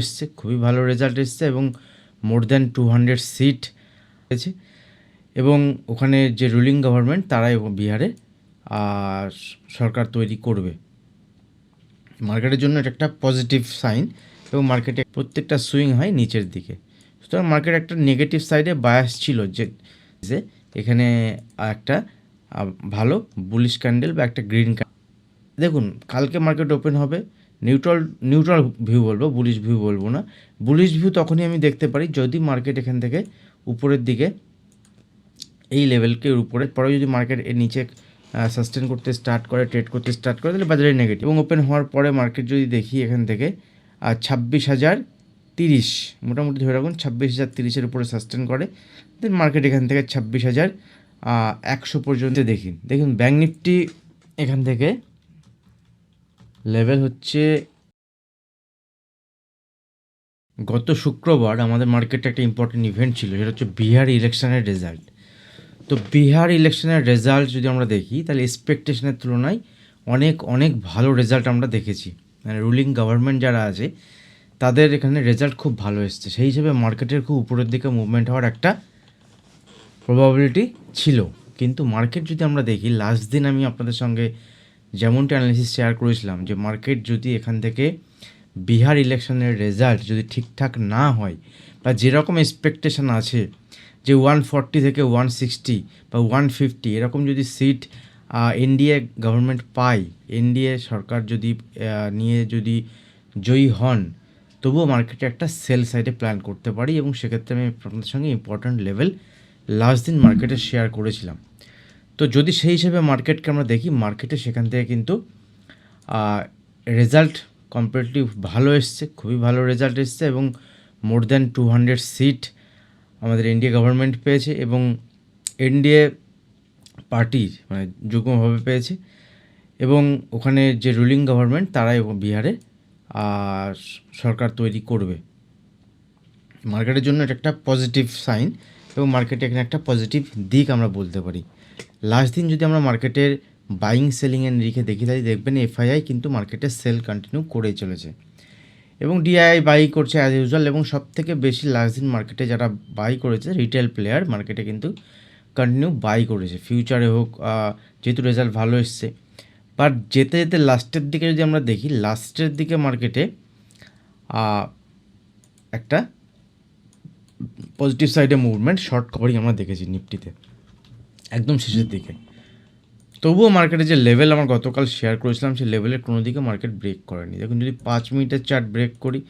এসছে, খুবই ভালো রেজাল্ট এসছে এবং more than two hundred seat হয়েছে এবং ওখানে যে রুলিং গভর্নমেন্ট তারাই বিহারে সরকার তৈরি করবে। মার্কেটের জন্য এটা একটা পজিটিভ সাইন এবং মার্কেটে প্রত্যেকটা সুইং হয় নিচের দিকে। সুতরাং মার্কেট একটা নেগেটিভ সাইডে বায়াস ছিল যে যে এখানে একটা ভালো বুলিশ ক্যান্ডেল বা একটা গ্রিন দেখুন, কালকে মার্কেট ওপেন হবে নিউট্রাল নিউট্রাল ভিউ বলব বুলিশ ভিউ বলব না। বুলিশ ভিউ তখনই আমি দেখতে পারি যদি মার্কেট এখান থেকে উপরের দিকে এই লেভেলকে উপরে, পরে যদি মার্কেট এর নিচে সাস্টেন করতে স্টার্ট করে ট্রেড করতে স্টার্ট করে, তাহলে বাজারে নেগেটিভ এবং ওপেন হওয়ার পরে মার্কেট যদি দেখি এখান থেকে ছাব্বিশ হাজার তিরিশ, মোটামুটি ধরে রাখুন ছাব্বিশ হাজার তিরিশের উপরে সাস্টেন করে দেন মার্কেট এখান থেকে ছাব্বিশ হাজার একশো পর্যন্ত দেখি। দেখুন ব্যাঙ্ক নিফটি এখান থেকে লেভেল হচ্ছে গত শুক্রবার আমাদের মার্কেটে একটা ইম্পর্টেন্ট ইভেন্ট ছিল, সেটা হচ্ছে বিহার ইলেকশনের রেজাল্ট তো বিহার ইলেকশনের রেজাল্ট যদি আমরা দেখি, তাহলে এক্সপেকটেশনের তুলনায় অনেক অনেক ভালো রেজাল্ট আমরা দেখেছি। মানে রুলিং গভর্নমেন্ট যারা আছে, তাদের এখানে রেজাল্ট খুব ভালো এসছে। সেই হিসেবে মার্কেটের খুব উপরের দিকে মুভমেন্ট হওয়ার একটা প্রবাবিলিটি ছিল। কিন্তু মার্কেট যদি আমরা দেখি লাস্ট দিন আমি আপনাদের সঙ্গে যেমনটি অ্যানালিসিস শেয়ার করেছিলাম যে মার্কেট যদি এখান থেকে বিহার ইলেকশনের রেজাল্ট যদি ঠিকঠাক না হয় বা যেরকম এক্সপেকটেশন আছে যে ওয়ান ফর্টি থেকে ওয়ান সিক্সটি বা ওয়ান ফিফটি এরকম যদি সিট এনডিএ গভর্নমেন্ট পায় এনডিএ সরকার যদি নিয়ে যদি জয়ী হন, তবুও মার্কেটে একটা সেল সাইডে প্ল্যান করতে পারি এবং সেক্ষেত্রে আমি আপনাদের সঙ্গে ইম্পর্ট্যান্ট লেভেল লাস্ট দিন মার্কেটে শেয়ার করেছিলাম। তো যদি সেই হিসেবে মার্কেটকে আমরা দেখি মার্কেটে সেখান থেকে কিন্তু রেজাল্ট কমপ্লিটলি ভালো এসছে, খুবই ভালো রেজাল্ট এসছে এবং more than two hundred seat আমাদের এনডিএ গভর্নমেন্ট পেয়েছে এবং এনডিএ পার্টি মানে যুগ্মভাবে পেয়েছে এবং ওখানে যে রুলিং গভর্নমেন্ট তারাই বিহারে সরকার তৈরি করবে। মার্কেটের জন্য এটা একটা পজিটিভ সাইন এবং মার্কেটে এখানে একটা পজিটিভ দিক আমরা বলতে পারি। লাস্ট দিন যদি আমরা মার্কেটের বাইং সেলিংয়ের নিরিখে দেখি তাহলে দেখবেন এফআইআই কিন্তু মার্কেটে সেল কন্টিনিউ করেই চলেছে। এবং ডিআই বাই করছে অ্যাজ ইউজুয়াল এবং সব থেকে বেশি লাস্ট দিন মার্কেটে যারা বাই করেছে রিটেল প্লেয়ার মার্কেটে কিন্তু কন্টিনিউ বাই করেছে। ফিউচারে হোক যেহেতু রেজাল্ট ভালো এসছে। বাট যেতে যেতে লাস্টের দিকে যদি আমরা দেখি লাস্টের দিকে মার্কেটে একটা পজিটিভ সাইডে মুভমেন্ট শর্ট কভারিং আমরা দেখেছি নিফটিতে একদম শেষের দিকে। তবুও মার্কেটে যে লেভেল আমার গতকাল শেয়ার করেছিলাম, সেই লেভেলের কোনো দিকে মার্কেট ব্রেক করেনি। দেখুন, যদি পাঁচ মিনিটের চার্ট ব্রেক করি,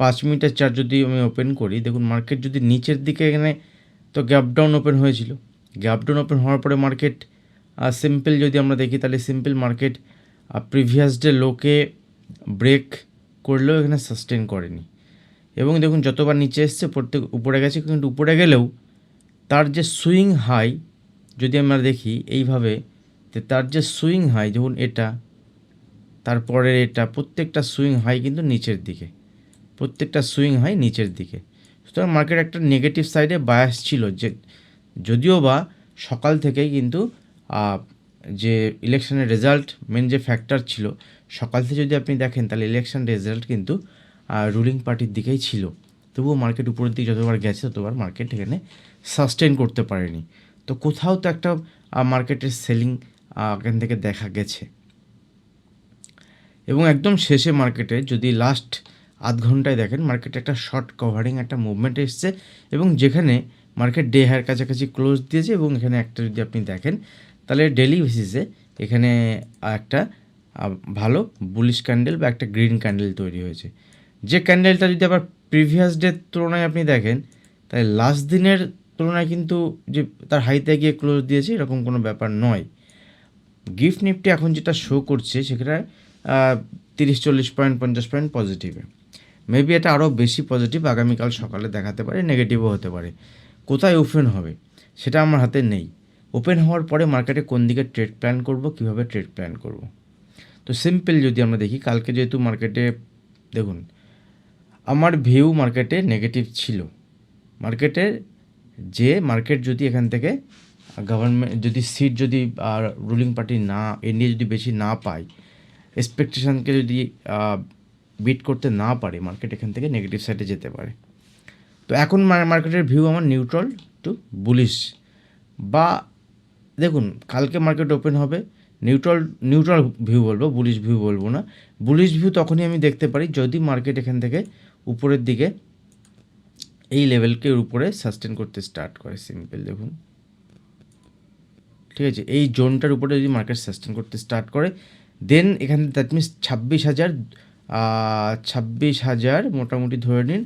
পাঁচ মিনিটের চার্ট যদি আমি ওপেন করি, দেখুন মার্কেট যদি নিচের দিকে এখানে তো গ্যাপ ডাউন ওপেন হয়েছিল। গ্যাপ ডাউন ওপেন হওয়ার পরে মার্কেট সিম্পল যদি আমরা দেখি, তাহলে সিম্পল মার্কেট প্রিভিয়াস ডে লোকে ব্রেক করলেও এখানে সাস্টেন করেনি। এবং দেখুন, যতবার নিচে এসছে, প্রত্যেক উপরে গেছে, কিন্তু উপরে গেলেও তার যে সুইং হাই যদি আমরা দেখি এইভাবে তার যে সুইং হাই যেমন এটা তারপরে এটা, প্রত্যেকটা সুইং হাই কিন্তু নিচের দিকে। প্রত্যেকটা সুইং হাই নিচের দিকে। সুতরাং মার্কেট একটা নেগেটিভ সাইডে বায়াস ছিল যে, যদিও বা সকাল থেকেই কিন্তু যে ইলেকশনের রেজাল্ট মেন যে ফ্যাক্টর ছিল, সকাল থেকে যদি আপনি দেখেন, তাহলে ইলেকশন রেজাল্ট কিন্তু রুলিং পার্টির দিকেই ছিল। তবুও মার্কেট উপরের দিকে যতবার গেছে, ততবার মার্কেট এখানে সাস্টেন করতে পারেনি। তো কোথাও তো একটা মার্কেটের সেলিং এখান থেকে দেখা গেছে। এবং একদম শেষে মার্কেটে যদি লাস্ট আধ ঘন্টায় দেখেন মার্কেটে একটা শর্ট কভারিং একটা মুভমেন্ট এসছে এবং যেখানে মার্কেট ডে হায়ার কাছাকাছি ক্লোজ দিয়েছে এবং এখানে একটা যদি আপনি দেখেন, তাহলে ডেলি বেসিসে এখানে একটা ভালো বুলিশ ক্যান্ডেল বা একটা গ্রিন ক্যান্ডেল তৈরি হয়েছে। যে ক্যান্ডেলটা যদি আবার প্রিভিয়াস ডের তুলনায় আপনি দেখেন, তাহলে লাস্ট দিনের তুলনায় কিন্তু যে তার হাইতে গিয়ে ক্লোজ দিয়েছে এরকম কোনো ব্যাপার নয়। গিফট নিফটি এখন যেটা শো করছে সেখানে তিরিশ, চল্লিশ পয়েন্ট পঞ্চাশ পয়েন্ট পজিটিভে মেবি এটা আরও বেশি পজিটিভ আগামীকাল সকালে দেখাতে পারে নেগেটিভও হতে পারে। কোথায় ওপেন হবে, সেটা আমার হাতে নেই। ওপেন হওয়ার পরে মার্কেটে কোন দিকে ট্রেড প্ল্যান করব, কীভাবে ট্রেড প্ল্যান করব? তো সিম্পল যদি আমরা দেখি, কালকে যেহেতু মার্কেটে দেখুন, আমার ভিউ মার্কেটে নেগেটিভ ছিল। মার্কেটে যে মার্কেট যদি এখান থেকে গভর্নমেন্ট যদি সিট যদি, আর রুলিং পার্টি না এনডিএ যদি বেশি না পায় এক্সপেকটেশনকে যদি বিট করতে না পারে মার্কেট এখান থেকে নেগেটিভ সাইডে যেতে পারে। তো এখন মার্কেটের ভিউ আমার নিউট্রাল টু বুলিশ বা দেখুন, কালকে মার্কেট ওপেন হবে নিউট্রাল নিউট্রাল ভিউ বলব বুলিশ ভিউ বলব না। বুলিশ ভিউ তখনই আমি দেখতে পারি যদি মার্কেট এখান থেকে উপরের দিকে এই লেভেলকে উপরে সাস্টেন করতে স্টার্ট করে সিম্পল দেখুন। ঠিক আছে? এই জোনটার উপরে যদি মার্কেট সাস্টেন করতে স্টার্ট করে দেন এখানে দ্যাট মিনস ছাব্বিশ হাজার ছাব্বিশ হাজার মোটামুটি ধরে নিন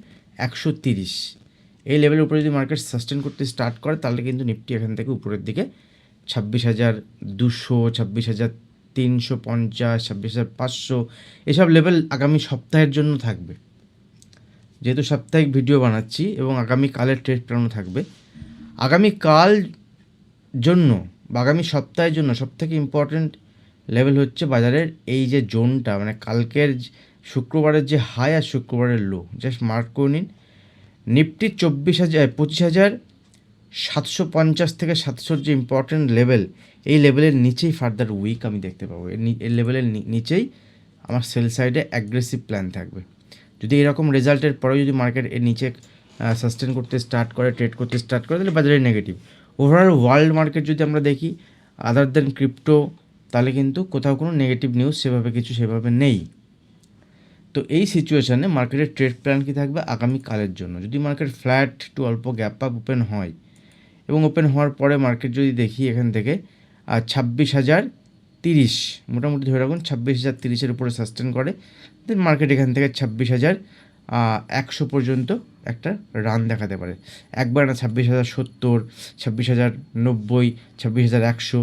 একশো তিরিশ। এই লেভেলের উপরে যদি মার্কেট সাস্টেন করতে স্টার্ট করে, তাহলে কিন্তু নিফটি এখান থেকে উপরের দিকে ছাব্বিশ হাজার দুশো, ছাব্বিশ হাজার তিনশো পঞ্চাশ, ছাব্বিশ হাজার পাঁচশো, এসব লেভেল আগামী সপ্তাহের জন্য থাকবে। যেহেতু সাপ্তাহিক ভিডিও বানাচ্ছি এবং আগামী কালের ট্রেড প্ল্যানও থাকবে। আগামী কাল জন্য বা আগামী সপ্তাহের জন্য সবথেকে ইম্পর্ট্যান্ট লেভেল হচ্ছে বাজারের এই যে জোনটা মানে কালকের শুক্রবারের যে হাই আর শুক্রবারের লো জাস্ট মার্ক করে নিন। নিফটি চব্বিশ হাজার, পঁচিশ হাজার সাতশো পঞ্চাশ থেকে সাতশোর যে ইম্পর্টেন্ট লেভেল এই লেভেলের নিচেই ফার্দার উইক আমি দেখতে পাবো। এই লেভেলের নিচেই আমার সেল সাইডে অ্যাগ্রেসিভ প্ল্যান থাকবে। যদি এরকম রেজাল্টের পরেও যদি মার্কেট এর নিচে সাস্টেন করতে স্টার্ট করে ট্রেড করতে স্টার্ট করে, তাহলে বাজারে নেগেটিভ ওভারঅল ওয়ার্ল্ড মার্কেট যদি আমরা দেখি আদার দেন ক্রিপ্টো তাহলে কিন্তু কোথাও কোনো নেগেটিভ নিউজ সেভাবে কিছু সেভাবে নেই। তো এই সিচুয়েশানে মার্কেটের ট্রেড প্ল্যান কী থাকবে আগামী কালের জন্য? যদি মার্কেট ফ্ল্যাট টু অল্প গ্যাপ আপ ওপেন হয়, এবং ওপেন হওয়ার পরে মার্কেট যদি দেখি এখান থেকে ছাব্বিশ হাজার তিরিশ, মোটামুটি ধরে রাখুন ছাব্বিশ হাজার তিরিশের উপরে সাস্টেন করে। দেন মার্কেট এখান থেকে ছাব্বিশ হাজার একশো পর্যন্ত একটা রান দেখাতে পারে। একবার না ছাব্বিশ হাজার সত্তর, ছাব্বিশ হাজার নব্বই, ছাব্বিশ হাজার একশো।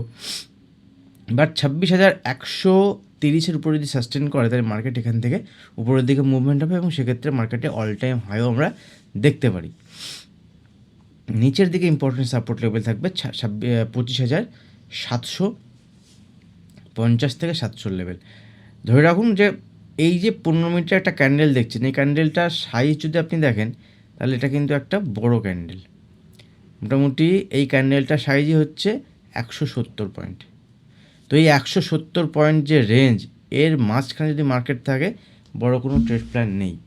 বাট ছাব্বিশ হাজার একশো তিরিশের উপরে যদি সাস্টেন করে, তাহলে মার্কেট এখান থেকে উপরের দিকে মুভমেন্ট হবে এবং সেক্ষেত্রে মার্কেটে অল টাইম হাইও আমরা দেখতে পারি। নিচের দিকে ইম্পর্টেন্ট সাপোর্ট লেভেল থাকবে পঁচিশ হাজার সাতশো পঞ্চাশ থেকে সাতশোর লেভেল ধরে রাখুন যে, এই যে পনেরো মিনিটের একটা ক্যান্ডেল দেখছেন, এই ক্যান্ডেলটা সাইজ যদি আপনি দেখেন, তাহলে এটা কিন্তু একটা বড় ক্যান্ডেল মোটামুটি এই ক্যান্ডেলটা সাইজই হচ্ছে একশো সত্তর পয়েন্ট তো এই একশো সত্তর পয়েন্ট যে রেঞ্জ এর মাঝখানে যদি মার্কেট থাকে, বড় কোনো ট্রেড প্ল্যান নেই।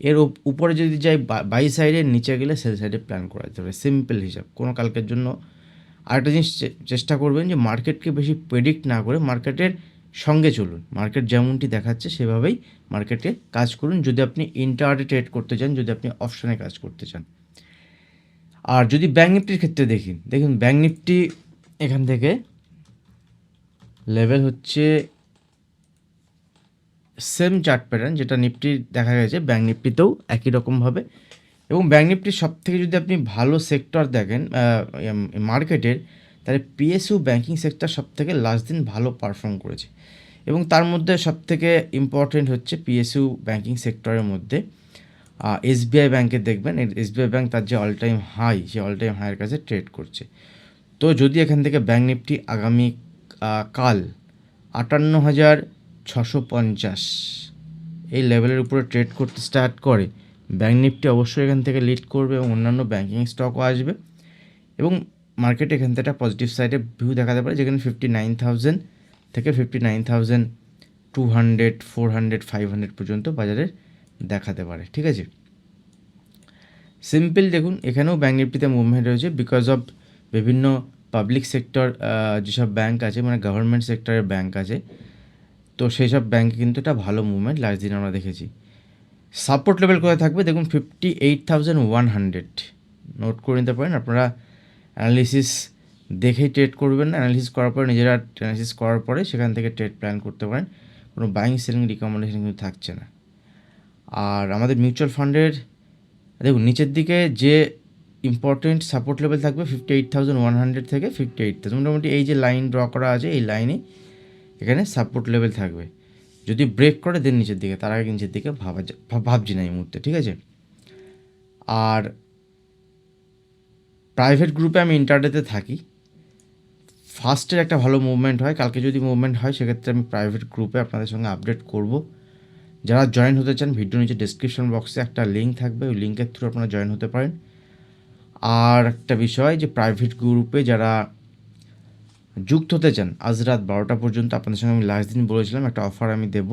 এর উপ- উপরে যদি যাই বাই সাইডে নিচে গেলে সেল সাইডে প্ল্যান করা যেতে পারে। সিম্পল হিসাব, কোনো কালকের জন্য আরেকটা জিনিস চেষ্টা করবেন যে মার্কেটকে বেশি প্রেডিক্ট না করে মার্কেটের সঙ্গে চলুন। মার্কেট যেমনটি দেখাচ্ছে সেভাবেই মার্কেটে কাজ করুন। যদি আপনি ইন্টারডে ট্রেড করতে চান, যদি আপনি অপশানে কাজ করতে চান। আর যদি ব্যাঙ্ক নিফটির ক্ষেত্রে দেখি দেখুন ব্যাঙ্ক নিফটি এখান থেকে লেভেল হচ্ছে সেম চার্ট প্যাটার্ন যেটা নিফটি দেখা গেছে ব্যাঙ্ক নিফটিতেও একই রকমভাবে এবং ব্যাঙ্ক নিফটির সব থেকে যদি আপনি ভালো সেক্টর দেখেন মার্কেটের তাহলে পিএসইউ ব্যাঙ্কিং সেক্টর সব থেকে লাস্ট দিন ভালো পারফর্ম করেছে। এবং তার মধ্যে সব থেকে ইম্পর্টেন্ট হচ্ছে পিএসইউ ব্যাঙ্কিং সেক্টরের মধ্যে। এসবিআই ব্যাঙ্কে দেখবেন এসবিআই ব্যাঙ্ক তার যে অল টাইম হাই সে অল টাইম হাইয়ের কাছে ট্রেড করছে। তো যদি এখান থেকে ব্যাঙ্ক নিফটি আগামী কাল আটান্ন হাজার ছশো পঞ্চাশ এই লেভেলের উপরে ট্রেড করতে স্টার্ট করে ব্যাঙ্ক নিফটি অবশ্যই এখান থেকে লিড করবে এবং অন্যান্য ব্যাঙ্কিং স্টকও আসবে এবং মার্কেট এখান থেকে একটা পজিটিভ সাইডে ভিউ দেখাতে পারে যেখানে ফিফটি নাইন থাউজেন্ড থেকে fifty nine thousand two hundred four hundred five hundred পর্যন্ত বাজারে দেখাতে পারে, ঠিক আছে? সিম্পল দেখুন, এখানেও ব্যাঙ্ক নিফটিতে মুভমেন্ট রয়েছে বিকজ অফ বিভিন্ন পাবলিক সেক্টর যেসব ব্যাঙ্ক আছে মানে গভর্নমেন্ট সেক্টরের ব্যাঙ্ক আছে, তো সেই সব ব্যাঙ্কে কিন্তু এটা ভালো মুভমেন্ট লাস্ট দিন আমরা দেখেছি। সাপোর্ট লেভেল কোথায় থাকবে? দেখুন fifty eight thousand one hundred note করে নিতে পারেন, আপনারা অ্যানালিসিস দেখেই ট্রেড করবেন অ্যানালিসিস করার পরে, নিজেরা অ্যানালিসিস করার পরে সেখান থেকে ট্রেড প্ল্যান করতে পারেন। কোনো বাইং সেলিং রিকমেন্ডেশন কিন্তু থাকছে না। আর আমাদের মিউচুয়াল ফান্ডের দেখুন, নিচের দিকে যে ইম্পর্টেন্ট সাপোর্ট লেভেল থাকবে fifty eight thousand one hundred থেকে ফিফটি এইট থাউজেন্ড মোটামুটি এই যে লাইন ড্র করা আছে, এই লাইনে এখানে সাপোর্ট লেভেল থাকবে। যদি ব্রেক করে দেন নিচের দিকে, তার আগে নিচের দিকে ভাবা ভাবছি না এই মুহূর্তে, ঠিক আছে? আর প্রাইভেট গ্রুপে আমি ইন্টারডেতে থাকি। ফার্স্টের একটা ভালো মুভমেন্ট হয়, কালকে যদি মুভমেন্ট হয়, সেক্ষেত্রে আমি প্রাইভেট গ্রুপে আপনাদের সঙ্গে আপডেট করব। যারা জয়েন হতে চান ভিডিও নিচে ডিসক্রিপশন বক্সে একটা লিঙ্ক থাকবে, ওই লিঙ্কের থ্রু আপনারা জয়েন হতে পারেন। আর একটা বিষয় যে প্রাইভেট গ্রুপে যারা যুক্ত হতে চান, আজ রাত বারোটা পর্যন্ত আপনাদের সঙ্গে আমি লাস্ট দিন বলেছিলাম, একটা অফার আমি দেব।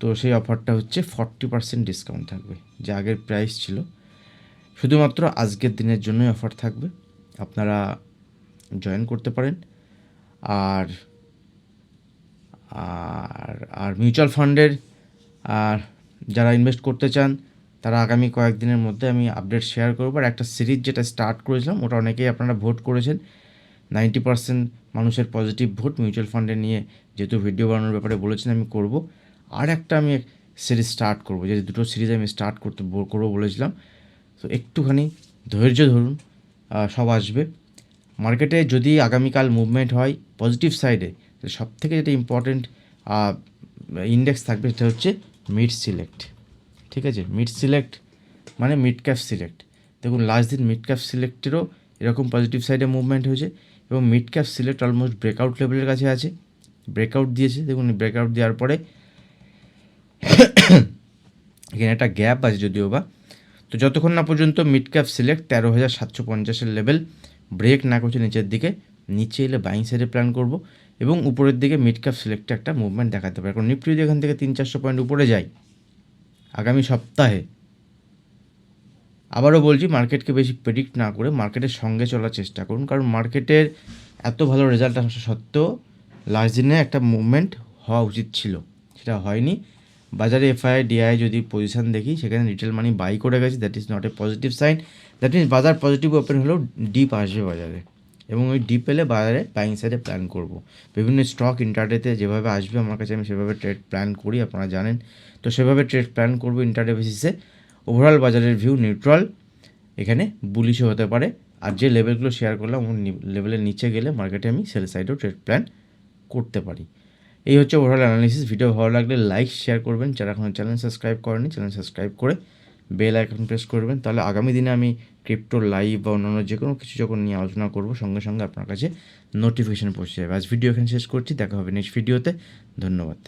তো সেই অফারটা হচ্ছে ফর্টি পার্সেন্ট ডিসকাউন্ট থাকবে, যে আগের প্রাইস ছিল। শুধুমাত্র আজকের দিনের জন্যই অফার থাকবে, আপনারা জয়েন করতে পারেন। আর আর আর মিউচুয়াল ফান্ডের আর যারা ইনভেস্ট করতে চান, তারা আগামী কয়েকদিনের মধ্যে আমি আপডেট শেয়ার করব। আর একটা সিরিজ যেটা স্টার্ট করেছিলাম, ওটা অনেকেই আপনারা ভোট করেছেন। নাইনটি পার্সেন্ট মানুষের পজিটিভ ভোট মিউচুয়াল ফান্ডে নিয়ে যেহেতু ভিডিও বানানোর ব্যাপারে বলেছেন, আমি করব। আর একটা আমি সিরিজ স্টার্ট করব, যে দুটো সিরিজ আমি স্টার্ট করতে করব বলেছিলাম। তো একটুখানি ধৈর্য ধরুন সব আসবে। মার্কেটে যদি আগামীকাল মুভমেন্ট হয় পজিটিভ সাইডে সব থেকে যেটা ইম্পর্টেন্ট ইন্ডেক্স থাকবে সেটা হচ্ছে মিড সিলেক্ট ঠিক আছে? মিড সিলেক্ট মানে মিড ক্যাপ সিলেক্ট দেখুন লাস্ট দিন মিড ক্যাপ সিলেক্টেরও এরকম পজিটিভ সাইডে মুভমেন্ট হয়েছে। এবং mid cap select almost breakout লেভেলের কাছে আছে। ব্রেকআউট দিয়েছে, দেখুন ব্রেকআউট দেওয়ার পরে এখানে একটা গ্যাপ আছে যদিও বা। তো যতক্ষণ না পর্যন্ত মিড ক্যাপ সিলেক্ট তেরো হাজার সাতশো পঞ্চাশের লেভেল ব্রেক না করছে নিচের দিকে, নিচে এলে বাইং সাইডে প্ল্যান করব এবং উপরের দিকে মিড ক্যাপ সিলেক্টে একটা মুভমেন্ট দেখাতে পারে। কারণ নিফটি যদি এখান থেকে তিন চারশো পয়েন্ট উপরে যায়, আগামী সপ্তাহে আবারও বলছি মার্কেটকে বেশি প্রেডিক্ট না করে মার্কেটের সঙ্গে চলার চেষ্টা করুন। কারণ মার্কেটের এত ভালো রেজাল্ট আসা সত্ত্বেও লাস্ট দিনে একটা মুভমেন্ট হওয়া উচিত ছিল। সেটা হয়নি। বাজারে এফআই ডিআই যদি পজিশন দেখি, সেখানে রিটেল মানি বাই করে গেছে that is not a positive sign that means বাজার পজিটিভ ওপেন হলেও ডিপ আসবে বাজারে। এবং ওই ডিপ এলে বাজারে বাইং সাইডে প্ল্যান করব। বিভিন্ন স্টক ইন্টারডেতে যেভাবে আসবে, আমার কাছে আমি সেভাবে ট্রেড প্ল্যান করি, আপনারা জানেন। তো সেভাবে ট্রেড প্ল্যান করব ইন্টারডে বেসিসে ওভারঅল বাজারের ভিউ নিউট্রাল এখানে বুলিশও হতে পারে। আর যে লেভেলগুলো শেয়ার করলাম ওই লেভেলের নিচে গেলে মার্কেটে আমি সেল সাইডেও ট্রেড প্ল্যান করতে পারি। এই হচ্ছে ওভারঅল অ্যানালিসিস ভিডিও ভালো লাগলে লাইক শেয়ার করবেন। যারা এখনও চ্যানেল সাবস্ক্রাইব করেনি চ্যানেল সাবস্ক্রাইব করে বেল আইকন প্রেস করবেন। তাহলে আগামী দিনে আমি ক্রিপ্টো লাইভ বা অন্যান্য যে কোনো কিছু যখন নিয়ে আলোচনা করব, সঙ্গে সঙ্গে আপনার কাছে নোটিফিকেশন পৌঁছে যাবে। আজ ভিডিও এখানে শেষ করছি। দেখা হবে নেক্সট ভিডিওতে ধন্যবাদ।